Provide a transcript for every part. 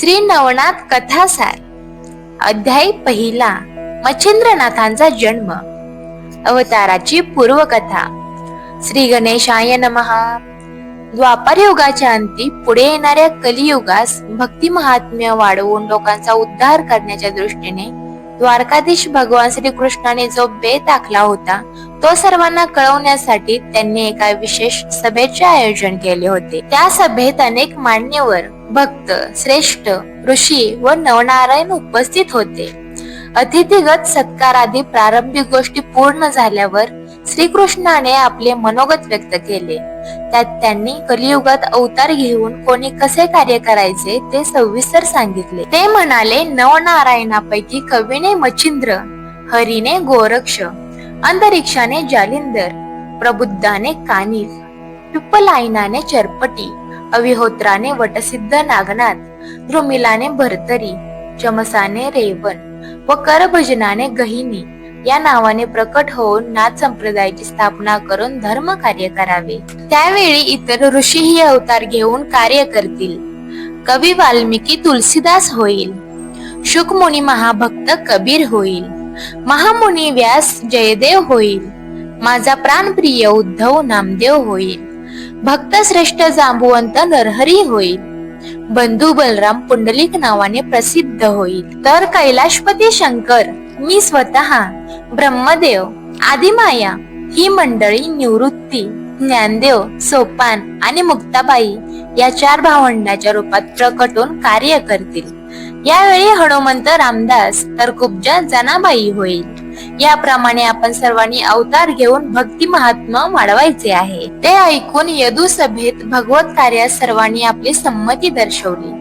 श्री नवनाथ कथासार. अध्याय पहिला मच्छिंद्रनाथांचा जन्म. अवताराची पूर्वकथा. श्री गणेशाय नमहा द्वापार युगाच्या अंती पुढे येणाऱ्या कलियुगास भक्ती महात्म्य वाढवून लोकांचा उद्धार करण्याच्या दृष्टीने द्वारकाधीश भगवान श्री कृष्णाने जो बेत आखला होता तो सर्वांना कळवण्यासाठी त्यांनी एका विशेष सभेचे आयोजन केले होते. त्या सभेत अनेक मान्यवर भक्त श्रेष्ठ ऋषी व नवनारायण उपस्थित होते. अतिथीगत सत्कारादी प्रारंभिक गोष्टी पूर्ण झाल्यावर श्रीकृष्णाने आपले मनोगत व्यक्त केले. त्यात त्यांनी कलियुगात अवतार घेऊन कोणी कसे कार्य करायचे ते सविस्तर सांगितले. ते म्हणाले नवनारायणापैकी कवीने मच्छिंद्र हरीने गोरक्ष अंतरिक्षाने जालिंदर प्रबुद्धाने कानिफ पिप्पलायनाने चरपटी अविहोत्राने वटसिद्ध नागनाथ द्रुमिलाने भरतरी चमसाने रेवण व करभजनाने गहिनी या नावाने प्रकट होऊन नाथ संप्रदायाची स्थापना करून धर्म कार्य करावे. त्यावेळी इतर ऋषीही अवतार घेऊन कार्य करतील. कवी वाल्मिकी तुलसीदास होईल. शुकमुनी महाभक्त कबीर होईल. महामुनी व्यास जयदेव होईल. माझा प्राणप्रिय उद्धव नामदेव होईल. भक्त श्रेष्ठ जांबुवंत नरहरी होईल. बंधू बलराम पुंडलिक नावाने प्रसिद्ध होईल. तर कैलाशपती शंकर मी स्वतः ब्रह्मदेव आदिमाया ही मंडळी निवृत्ती ज्ञानदेव सोपान आणि मुक्ताबाई या चार भावंडाच्या रूपात प्रकटून कार्य करतील. यावेळी हनुमंत रामदास तर कुब्जा जनाबाई होईल. याप्रमाणे आपण सर्वांनी अवतार घेऊन भक्ती महात्मा वाढवायचे आहे. ते ऐकून यदू सभेत भगवत कार्यात सर्वांनी आपली संमती दर्शवली.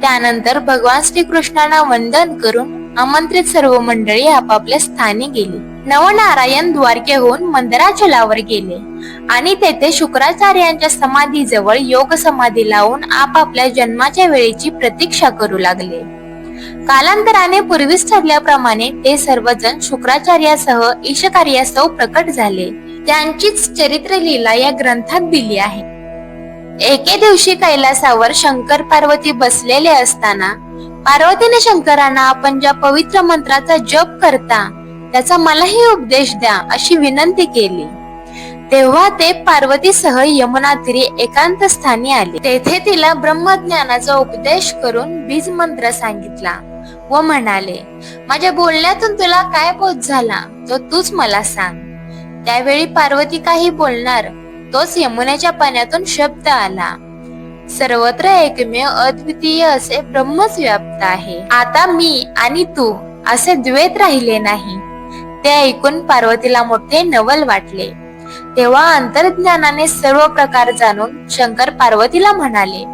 त्यानंतर भगवान श्रीकृष्णांना वंदन करून आमंत्रित सर्व मंडळी आपापल्या स्थानी गेली. नवनारायण द्वारकेहून मंदराचलावर गेले आणि तेथे शुक्राचार्यांच्या समाधीजवळ योग समाधी लावून आपापल्या जन्माच्या वेळेची प्रतीक्षा करू लागले. कालांतराने पूर्वीच ठरल्याप्रमाणे ते सर्वजण शुक्राचार्यासह ईशकार्यासह प्रकट झाले. त्यांचीच चरित्र लीला या ग्रंथात दिली आहे. एके दिवशी कैलासावर शंकर पार्वती बसलेले असताना पार्वतीने शंकरांना आपण ज्या पवित्र मंत्राचा जप करता त्याचा मलाही उपदेश द्या अशी विनंती केली. तेव्हा ते पार्वतीसह यमुना तीरी एकांत स्थानी आले. तेथे तिला ब्रह्मज्ञानाचा उपदेश करून बीज मंत्र सांगितला व म्हणाले माझ्या बोलण्यातून तुला काय बोध झाला तो तूच मला सांग. त्यावेळी पार्वती काही बोलणार तोच यमुनेच्या पाण्यातून शब्द आला. सर्वत्र एकमेव अद्वितीय असे ब्रह्मच व्याप्त आहे. आता मी आणि तू असे द्वैत राहिले नाही. ते ऐकून पार्वतीला मोठे नवल वाटले. तेव्हा अंतर्ज्ञानाने सर्व प्रकार जाणून शंकर पार्वतीला म्हणाले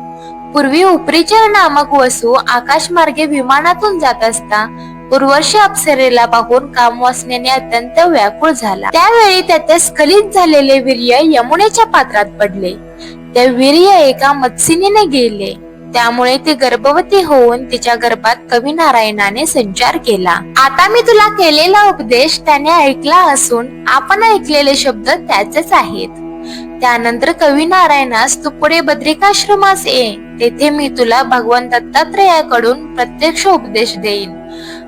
पूर्वी उपरीचर नामक वसू आकाशमार्गे विमानातून जात असता उर्वशी अप्सरेला पाहून कामवासनेने अत्यंत व्याकुळ झाला. त्यावेळी त्याचे स्खलित झालेले वीर्य यमुनेच्या पात्रात पडले. ते वीर्य एका मत्सिनीने गेले. त्यामुळे ती गर्भवती होऊन तिच्या गर्भात कवी नारायणाने संचार केला. आता मी तुला केलेला उपदेश त्याने ऐकला असून आपण ऐकलेले शब्द त्याचेच आहेत. त्यानंतर कवी नारायणास तू पुढे बद्रिकाश्रमास ये. तेथे मी तुला भगवान दत्तात्रयाकडून प्रत्यक्ष उपदेश देईन.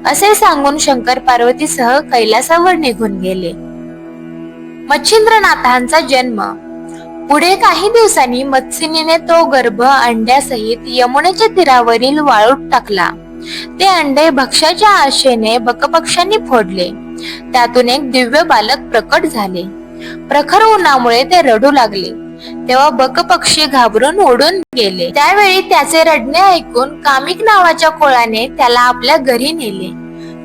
असे सांगून शंकर पार्वतीसह कैलासावर निघून गेले. मच्छिंद्रनाथांचा जन्म पुढे काही दिवसांनी मत्स्यनीने तो गर्भ अंड्यासहित यमुनेच्या तीरावरील वाळूत टाकला. ते अंडे भक्ष्याच्या आशेने बकपक्ष्यांनी फोडले. त्यातून एक दिव्य बालक प्रकट झाले. प्रखर उन्हामुळे ते रडू लागले. तेव्हा बकपक्षी घाबरून उडून गेले. त्यावेळी त्याचे रडणे ऐकून कामिक नावाच्या कोळाने त्याला आपल्या घरी नेले.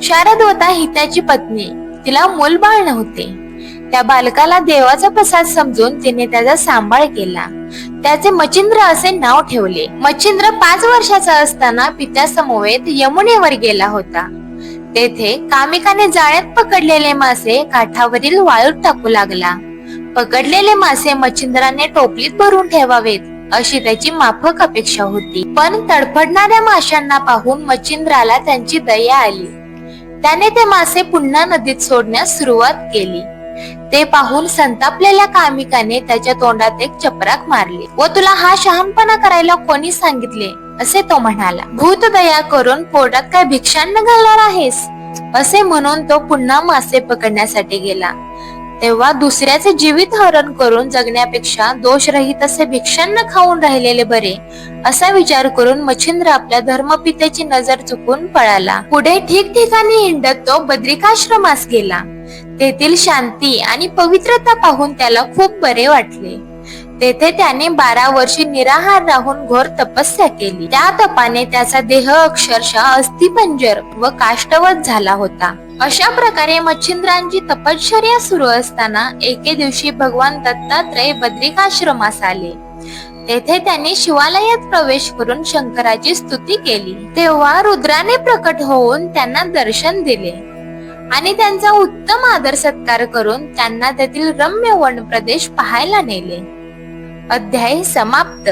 शारद होता हिताची पत्नी. तिला मूलबाळ नव्हते. त्या बालकाला देवाचा प्रसाद समजून तिने त्याचा सांभाळ केला. त्याचे मच्छिंद्र असे नाव ठेवले. मच्छिंद्र पाच वर्षाचा असताना पित्यासमवेत यमुनेवर गेला होता. तेथे कामिकाने जाळ्यात पकडलेले मासे काठावरील वाळूत टाकू लागला. पकडलेले मासे मच्छिंद्राने टोपलीत भरून ठेवावेत अशी त्याची माफक अपेक्षा होती. पण तडफडणाऱ्या माशांना पाहून मच्छिंद्राला त्यांची दया आली. त्याने ते मासे पुन्हा नदीत सोडण्यास सुरुवात केली. ते पाहून संतापलेल्या कामिकाने त्याच्या तोंडात एक चपराक मारली. व तुला हा शहाणपणा करायला कोणी सांगितले? असे तो म्हणाला. भूत दया करून पोटात काय भिक्षान्न घालणार आहेस? असे म्हणून तो पुन्हा मासे पकडण्यासाठी गेला. तेव्हा दुसऱ्याचे जीवित हरण करून जगण्यापेक्षा दोषरहित असे भिक्षांना खाऊन राहिलेले बरे असा विचार करून मच्छिंद्र आपल्या धर्मपितेची नजर चुकून पळाला. पुढे ठिकठिकाणी हिंडत तो बद्रिकाश्रमास गेला. तेथील शांती आणि पवित्रता पाहून त्याला खूप बरे वाटले. तेथे त्याने बारा वर्षे निराहार राहून घोर तपस्या केली. त्या तपाने त्याचा देह अक्षरशः अस्थिपंजर व काष्टवत झाला होता. अशा प्रकारे मच्छिंद्रांची तपश्चर्या सुरू असताना एके दिवशी भगवान दत्तात्रय बद्रिकाश्रमास आले. तेथे त्यांनी शिवालयात प्रवेश करून शंकराची स्तुती केली. तेव्हा रुद्राने प्रकट होऊन त्यांना दर्शन दिले. आणि त्यांचा उत्तम आदर सत्कार करून त्यांना त्यातील रम्य वन प्रदेश पाहायला नेले. अध्याय समाप्त.